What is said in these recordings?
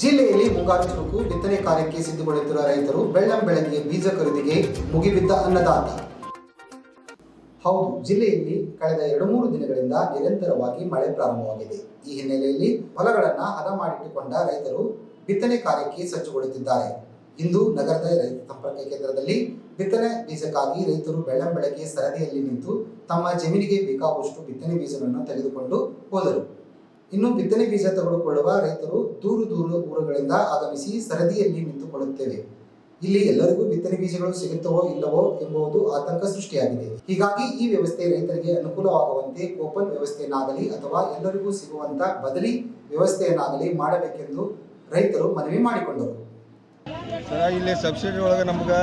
ಜಿಲ್ಲೆಯಲ್ಲಿ ಮುಂಗಾರು ಚುರುಕು, ಬಿತ್ತನೆ ಕಾರ್ಯಕ್ಕೆ ಸಿದ್ಧಗೊಳ್ಳುತ್ತಿರುವ ರೈತರು ಬೆಳ್ಳಂ ಬೆಳಗ್ಗೆ ಬೀಜ ಖರೀದಿಗೆ ಮುಗಿಬಿದ್ದ ಅನ್ನದಾತ. ಹೌದು, ಜಿಲ್ಲೆಯಲ್ಲಿ ಕಳೆದ ಎರಡು ಮೂರು ದಿನಗಳಿಂದ ನಿರಂತರವಾಗಿ ಮಳೆ ಪ್ರಾರಂಭವಾಗಿದೆ. ಈ ಹಿನ್ನೆಲೆಯಲ್ಲಿ ಹೊಲಗಳನ್ನ ಹದ ಮಾಡಿಟ್ಟುಕೊಂಡ ರೈತರು ಬಿತ್ತನೆ ಕಾರ್ಯಕ್ಕೆ ಸಜ್ಜುಗೊಳ್ಳುತ್ತಿದ್ದಾರೆ. ಇಂದು ನಗರದ ರೈತ ಸಂಪರ್ಕ ಕೇಂದ್ರದಲ್ಲಿ ಬಿತ್ತನೆ ಬೀಜಕ್ಕಾಗಿ ರೈತರು ಬೆಳ್ಳಂ ಬೆಳಗ್ಗೆ ಸರದಿಯಲ್ಲಿ ನಿಂತು ತಮ್ಮ ಜಮೀನಿಗೆ ಬೇಕಾಗುವಷ್ಟು ಬಿತ್ತನೆ ಬೀಜವನ್ನು ತೆಗೆದುಕೊಂಡು ಹೋದರು. ಇನ್ನು ಬಿತ್ತನೆ ಬೀಜ ತೆಗೆದುಕೊಳ್ಳುವ ರೈತರು ದೂರು ದೂರ ಊರುಗಳಿಂದ ಆಗಮಿಸಿ ಸರದಿಯಲ್ಲಿ ನಿಂತುಕೊಳ್ಳುತ್ತೇವೆ. ಇಲ್ಲಿ ಎಲ್ಲರಿಗೂ ಬಿತ್ತನೆ ಬೀಜಗಳು ಸಿಗುತ್ತವೋ ಇಲ್ಲವೋ ಎಂಬುದು ಆತಂಕ ಸೃಷ್ಟಿಯಾಗಿದೆ. ಹೀಗಾಗಿ ಈ ವ್ಯವಸ್ಥೆ ರೈತರಿಗೆ ಅನುಕೂಲವಾಗುವಂತೆ ಕೂಪನ್ ವ್ಯವಸ್ಥೆಯನ್ನಾಗಲಿ ಅಥವಾ ಎಲ್ಲರಿಗೂ ಸಿಗುವಂತ ಬದಲಿ ವ್ಯವಸ್ಥೆಯನ್ನಾಗಲಿ ಮಾಡಬೇಕೆಂದು ರೈತರು ಮನವಿ ಮಾಡಿಕೊಂಡರು. ಸರ ಇಲ್ಲಿ ಸಬ್ಸಿಡಿ ಒಳಗೆ ನಮ್ಗೆ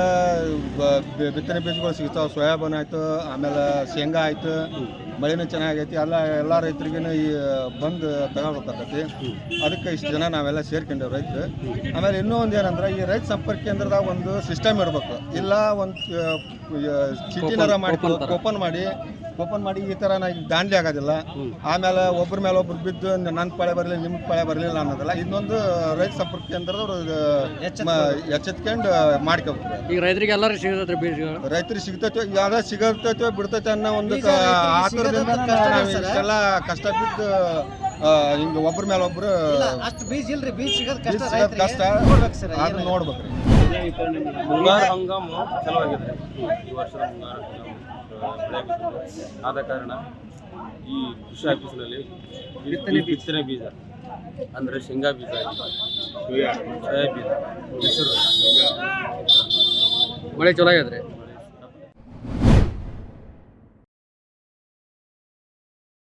ಬಿತ್ತನೆ ಬೀಜಗಳು ಸಿಗ್ತಾವೆ. ಸೋಯಾಬೀನ್ ಆಯಿತು ಆಮೇಲೆ ಶೇಂಗಾ ಆಯ್ತು ಮಳೆನೂ ಚೆನ್ನಾಗೈತಿ. ಎಲ್ಲ ಎಲ್ಲ ರೈತರಿಗೂ ಈ ಬಂದು ತಗೋಬೇಕಾಗತಿ ಅದಕ್ಕೆ ಇಷ್ಟು ಜನ ನಾವೆಲ್ಲ ಸೇರ್ಕೊಂಡೇವೆ ರೈತರು. ಆಮೇಲೆ ಇನ್ನೂ ಒಂದು ಏನಂದ್ರೆ ಈ ರೈತ ಸಂಪರ್ಕ ಕೇಂದ್ರದಾಗ ಒಂದು ಸಿಸ್ಟಮ್ ಇರಬೇಕು. ಇಲ್ಲ ಒಂದು ಚೀಟಿನಾರ ಮಾಡಿ ಓಪನ್ ಮಾಡಿ ಓಪನ್ ಮಾಡಿ ಈ ಥರ ನಾ ದಾಂಡ್ಲಿ ಆಗೋದಿಲ್ಲ. ಆಮೇಲೆ ಒಬ್ಬರ ಮೇಲೆ ಒಬ್ರು ಬಿದ್ದು ನನ್ನ ಪಳೆ ಬರಲಿ ನಿಮ್ಮ ಪಳೆ ಬರಲಿಲ್ಲ ಅನ್ನೋದಲ್ಲ ಇನ್ನೊಂದು ರೈತ ಸಂಪರ್ಕ ಕೇಂದ್ರದವ್ರು ಇದು ಮ- ಎಚ್ಚೆತ್ಕೊಂಡು ಮಾಡ್ಕೋಬೇಕು. ಈಗ ರೈತರಿಗೆ ಎಲ್ಲರೂ ಸಿಗತೈತೆ ಬೀಜಗಳು ರೈತರಿಗೆ ಸಿಗ್ತೈತೋ ಯಾವ್ದು ಸಿಗತೈತೆ ಬಿಡ್ತೈತೆ ಅನ್ನೋ ಒಂದು ಆತುರದಿಂದ ನಾವು ಇಷ್ಟೆಲ್ಲ ಕಷ್ಟ ಬಿದ್ದು ಹಿಂಗ ಒಬ್ರ ಮೇಲೆ ಒಬ್ರು ಅಷ್ಟು ಬೀಜ ಇಲ್ರಿ ಬೀಜ ಸಿಗೋದು ಕಷ್ಟ ಸಿಗೋದ್ ಕಷ್ಟ. ನೋಡ್ಬೇಕು ಸರ್ ಅದನ್ನ ಮುಂಗಾರು ಹಂಗಾಮು ಚಲೋವಾಗಿದೆ ಈ ವರ್ಷದ ಮುಂಗಾರು ಬೆಳೆ ಆದ ಕಾರಣ ಈ ಕೃಷಿ ಆಫೀಸ್ನಲ್ಲಿ ಬಿತ್ತನೆ ಬೀಜ. ಅಂದರೆ ಶೇಂಗಾ ಬೀಜ ಸೋಯಾ ಬೀಜ ಹೆಸರು ಮಳೆ ಚಲೋ ಆಗ್ಯದ್ರಿ